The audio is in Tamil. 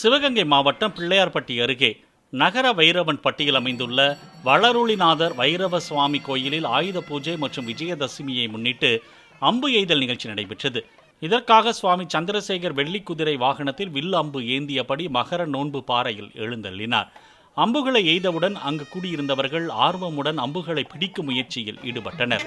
சிவகங்கை மாவட்டம் பிள்ளையார்பட்டி அருகே நகர வைரவன் பட்டியில் அமைந்துள்ள வளருளிநாதர் வைரவ சுவாமி கோயிலில் ஆயுத பூஜை மற்றும் விஜயதசமியை முன்னிட்டு அம்பு எய்தல் நிகழ்ச்சி நடைபெற்றது. இதற்காக சுவாமி சந்திரசேகர் வெள்ளி குதிரை வாகனத்தில் வில் அம்பு ஏந்தியபடி மகர நோன்பு பாறையில் எழுந்தள்ளினார். அம்புகளை எய்தவுடன் அங்கு கூடியிருந்தவர்கள் ஆர்வமுடன் அம்புகளை பிடிக்கும் முயற்சியில் ஈடுபட்டனர்.